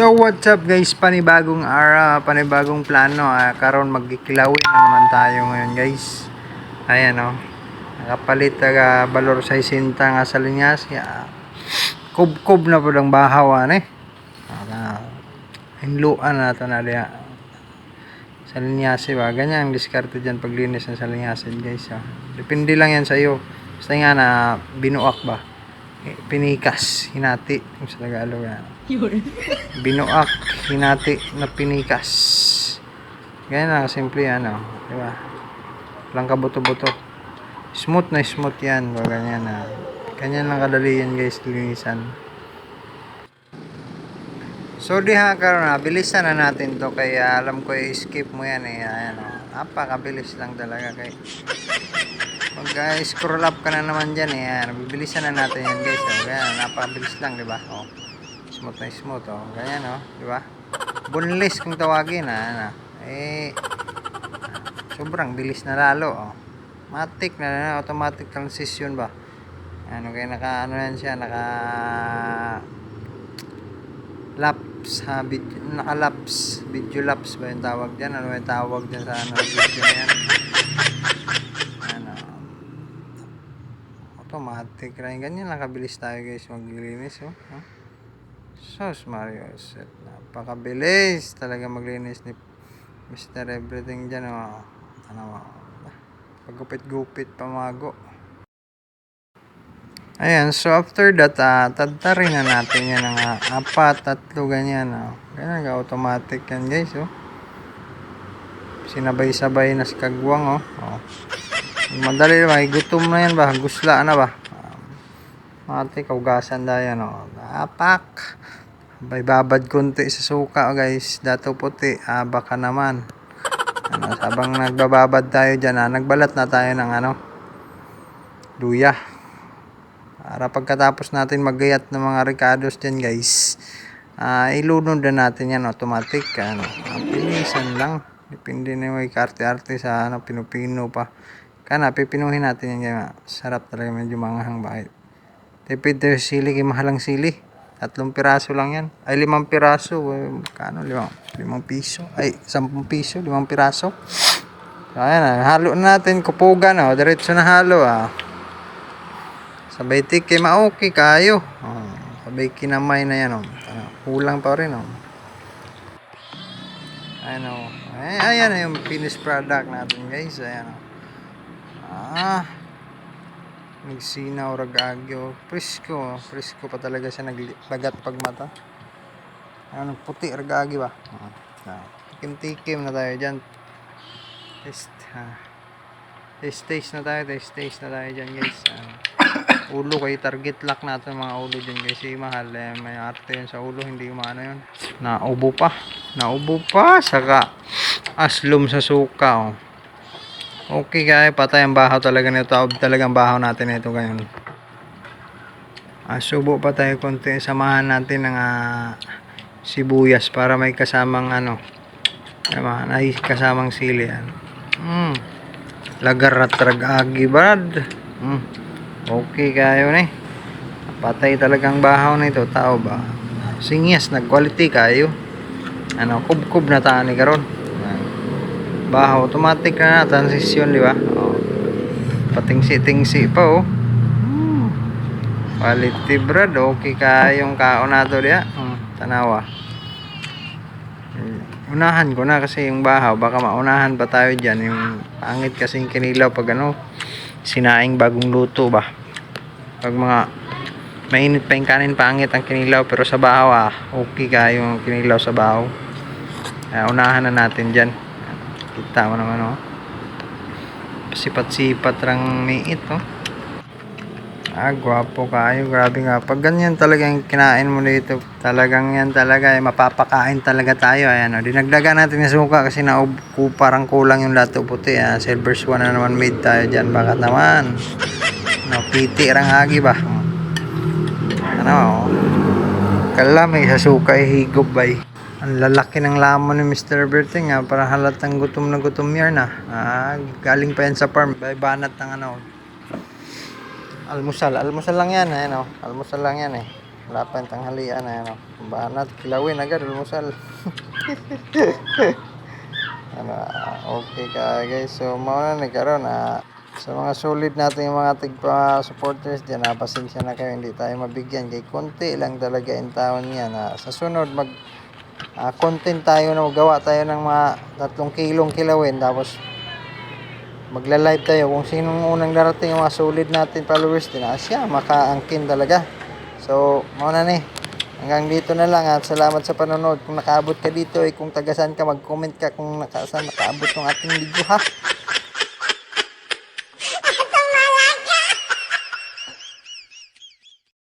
So what's up guys, panibagong ara, panibagong plano. Ah, karon magkikilawin na naman tayo ngayon guys. Ayan oh. Nakapalit taga balor sa isinta nga sa linyas. Ya. Kub-kub na po ng bahaw ani. Ah, hinluan na to na diya. Sa linyas ba? Ganyan ang diskarte dyan paglinis ng sa linyasin guys. Ah. Depende lang yan sa iyo. Basta nga na binuak ba? Eh, Pinikas, hinati. Sa Tagalog yan binuak, hinati na pinikas. Ganyan lang, simple yan, oh. Di ba? Walang kabuto-buto. Smooth na smooth yan, ba ganyan na. Ganyan lang kadali yan, guys, linisan. So, di ha, karon na, bilisan na natin to, kaya alam ko, i-skip mo yan, eh. Ayan, oh. Napakabilis lang talaga, kay. Pag uh, scroll up ka na naman dyan, eh. Ayan, bibilisan na natin yan, guys. Oh. Ganyan, napakabilis lang, di ba? Oh smooth na smooth oh. Ganyan oh, di ba? Boneless kung tawagin ah. Ano. Eh sobrang bilis na lalo oh. Matic na, automatic transition ba? Ano kaya naka ano yan siya, naka laps ha, video, naka laps, video laps ba yung tawag diyan? Ano yung tawag diyan sa ano video na yan? Ano? Automatic rin. Ganyan lang kabilis tayo guys maglilinis oh. oh. Sus Mario Set. Napakabilis talaga maglinis ni Mr. Everything dyan. Oh. Ano, pagupit-gupit pamago. Ayan, so after that, uh, tadtarin na natin yan ng uh, apat, tatlo, ganyan. Oh. Ganyan, automatic yan guys. Oh. Sinabay-sabay na sa kagwang. Oh. Oh. Madali ba, gutom na yan ba? Gusla na ba? Mati, kaugasan da yan, oh. Apak. Bay babad konti sa suka, oh, guys. Dato puti. Ah, baka naman. Ano, sabang nagbababad tayo dyan, ah, nagbalat na tayo ng ano, luya. Para pagkatapos natin maggayat ng mga ricados dyan, guys, ah, ilunod na natin yan automatic. Ano, ah, pinisan lang. Depende na may karte-arte sa ano, pinupino pa. Kana, pipinuhin natin yan. Sarap talaga medyo manghang bakit. Tipid tayo sili, kay mahalang sili. Tatlong piraso lang yan. Ay, limang piraso. Eh, Kano? Limang, limang piso. Ay, sampung piso. Limang piraso. So, ayan na. Halo na natin. Kupugan. Oh. Diretso na halo. Ah. Sabay tiki. Maoki kayo. Oh. Sabay kinamay na yan. Oh. Ah, Kulang pa rin. Oh. Ayan oh. Ay, ayan na yung finished product natin guys. Ayan oh. Ah. Nagsinaw ragagyo. Presko. Presko pa talaga siya naglagat pag mata. Ano, puti ragagi ba? Ah. Tikim-tikim na tayo dyan. Test. Ha. Taste taste na tayo. Taste taste na tayo dyan guys. Ah. ulo kay target lock natin mga ulo dyan guys. Eh, mahal. Eh, may arte yun sa ulo. Hindi umano yun. Naubo pa. Naubo pa. Saka aslum sa suka. Oh. Okay kaya patay ang bahaw talaga nito. Talagang bahaw natin ito ngayon. Ah, subo pa tayo konti. Samahan natin ng ah, sibuyas para may kasamang ano. Tama, may kasamang sili yan. Mm. Lagarat ragagi brad. Mm. Okay kayo ni. Patay talagang bahaw nito. Tao ba? Singyas, nag-quality kayo. Ano, kub-kub na tani karon bahaw automatic na na transition di ba? Oh. patingsi-tingsi pa oh. Hmm. quality brad okay ka yung kaon nato diya hmm. tanawa. Unahan ko na kasi yung bahaw. Baka maunahan pa tayo dyan. Yung pangit kasi yung kinilaw pag ano sinaing bagong luto ba. Pag mga mainit pa yung kanin pangit ang kinilaw. Pero sa bahaw ah okay ka yung kinilaw sa bahaw. Uh, unahan na natin dyan kita mo naman oh. Sipat-sipat rang miit oh. Ah gwapo kayo. Grabe nga. Pag ganyan talaga yung kinain mo dito talagang yan talaga eh, mapapakain talaga tayo. Ayan oh. Dinagdagan natin yung suka kasi na parang kulang yung lato puti. Ah. silver swan na naman made tayo dyan. Bakit naman? No piti rang agi ba? Ano oh. Kala may sa suka eh, higop ba eh ang lalaki ng lamon ni Mr. Berting ah, para halatang gutom na gutom yan ah. ah galing pa yan sa farm. Bay banat ng ano. Almusal. Almusal lang yan eh no? Almusal lang yan eh. Wala pa yung tanghalian na ano banat. Kilawin agad almusal. Ano ah, okay ka guys. So mauna na nagkaroon na sa mga solid natin yung mga tigpa supporters dyan na pasensya na kayo hindi tayo mabigyan. Kay konti lang talaga yung taon niya na sa sunod mag ah, content tayo na gawa tayo ng mga tatlong kilong kilawin tapos magla-live tayo. Kung sinong unang darating yung mga solid natin followers din ah, siya makaangkin talaga. So mauna na eh. Hanggang dito na lang at salamat sa panonood. Kung nakaabot ka dito eh kung tagasan ka mag comment ka. Kung nakasan nakaabot ng ating video ha